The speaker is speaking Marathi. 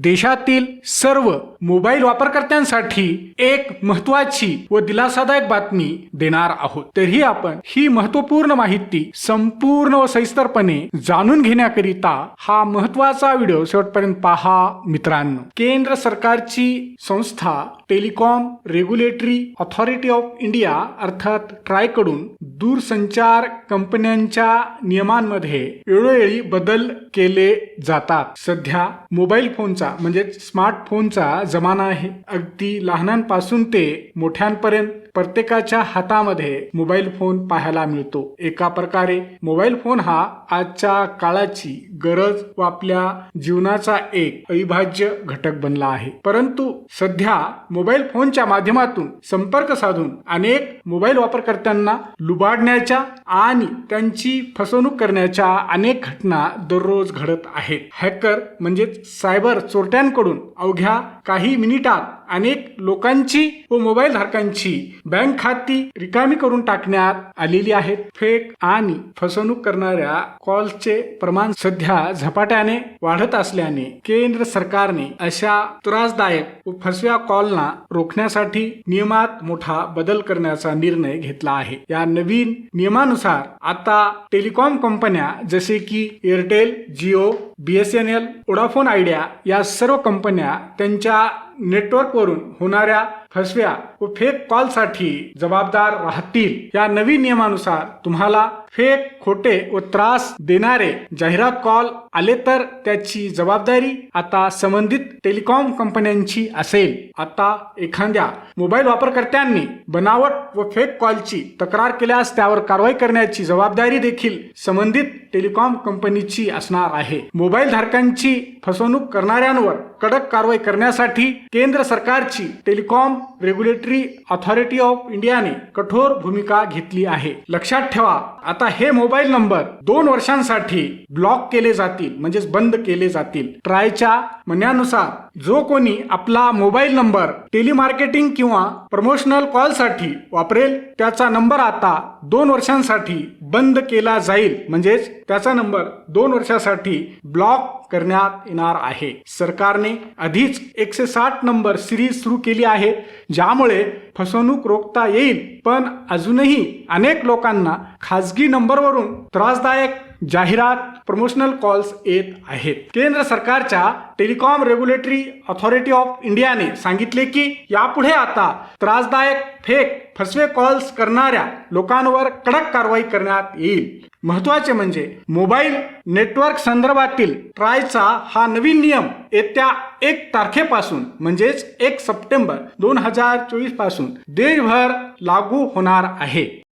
देशातील सर्व मोबाईल वापरकर्त्यांसाठी एक महत्वाची व दिलासादायक बातमी देणार आहोत. तरी आपण ही महत्त्वपूर्ण माहिती संपूर्ण व सविस्तरपणे जाणून घेण्याकरिता हा महत्त्वाचा व्हिडिओ शेवटपर्यंत पहा मित्रांनो. केंद्र सरकारची संस्था Telecom Regulatory Authority of India अर्थात ट्रायकडून दूरसंचार कंपन्यांच्या नियमांमध्ये वेळोवेळी बदल केले जातात. सध्या मोबाईल फोनचा म्हणजे स्मार्टफोनचा जमाना आहे. अगदी लहानांपासून ते मोठ्यांपर्यंत प्रत्येकाच्या हातामध्ये मोबाईल फोन पाहायला मिळतो. एका प्रकारे मोबाईल फोन हा आजच्या काळाची गरज व आपल्या जीवनाचा एक अविभाज्य घटक बनला आहे. परंतु सध्या मोबाईल फोनच्या माध्यमातून संपर्क साधून अनेक मोबाईल वापरकर्त्यांना लुबाडण्याच्या आणि त्यांची फसवणूक करण्याच्या अनेक घटना दररोज घडत आहेत. हॅकर म्हणजेच सायबर चोरट्यांकडून अवघ्या काही मिनिटात अनेक लोकांची व मोबाईल धारकांची बँक खाती रिकामी करून टाकण्यात आलेली आहेत. फेक आणि फसवणूक करणाऱ्या कॉल्सचे प्रमाण सध्या झपाट्याने वाढत असल्याने केंद्र सरकारने अशा त्रासदायक व फसव्या कॉलना रोखण्यासाठी नियमात मोठा बदल करण्याचा निर्णय घेतला आहे. या नवीन नियमानुसार आता टेलिकॉम कंपन्या जसे की Airtel Jio BSNL Vodafone Idea या सर्व कंपन्या त्यांच्या नेटवर्कवरून होणाऱ्या फसव्या व फेक कॉलसाठी जबाबदार राहतील या नवीन नियमानुसार तुम्हाला फेक खोटे व त्रास देणारे जाहिरात कॉल आले तर त्याची जबाबदारी आता संबंधित टेलिकॉम कंपन्यांची असेल. आता एखाद्या मोबाईल वापरकर्त्यांनी बनावट व फेक कॉलची तक्रार केल्यास त्यावर कारवाई करण्याची जबाबदारी देखील संबंधित टेलिकॉम कंपनीची असणार आहे. मोबाईल धारकांची फसवणूक करणाऱ्यांवर कडक कारवाई करण्यासाठी केंद्र सरकारची टेलिकॉम रेग्युलेटरी ऑथॉरिटी ऑफ इंडियाने कठोर भूमिका घेतली आहे. लक्षात ठेवा आता हे मोबाईल नंबर दोन वर्षांसाठी ब्लॉक केले जातील म्हणजेच बंद केले जातील. ट्रायच्या म्हणण्यानुसार जो कोणी आपला मोबाईल नंबर टेलिमार्केटिंग किंवा प्रमोशनल कॉलसाठी वापरेल त्याचा नंबर आता दोन वर्षांसाठी बंद केला जाईल. म्हणजेच त्याचा नंबर दोन वर्षासाठी ब्लॉक करण्यात येणार आहे. सरकारने आधीच एकशे साठ नंबर सिरीज सुरू केली आहे ज्यामुळे फसवणूक रोखता येईल. पण अजूनही अनेक लोकांना खाजगी नंबरवरून त्रासदायक जाहिरात प्रमोशनल कॉल्स येत आहेत. केंद्र सरकारच्या टेलिकॉम रेग्युलेटरी ऑथॉरिटी ऑफ इंडियाने सांगितले की यापुढे आता त्रासदायक फेक फसवे कॉल्स करणाऱ्या लोकांवर कडक कारवाई करण्यात येईल. महत्त्वाचे म्हणजे मोबाईल नेटवर्क संदर्भातील ट्रायचा हा नवीन नियम येत्या एक तारखेपासून म्हणजेच एक सप्टेंबर दोन हजार चोवीसपासून देशभर लागू होणार आहे.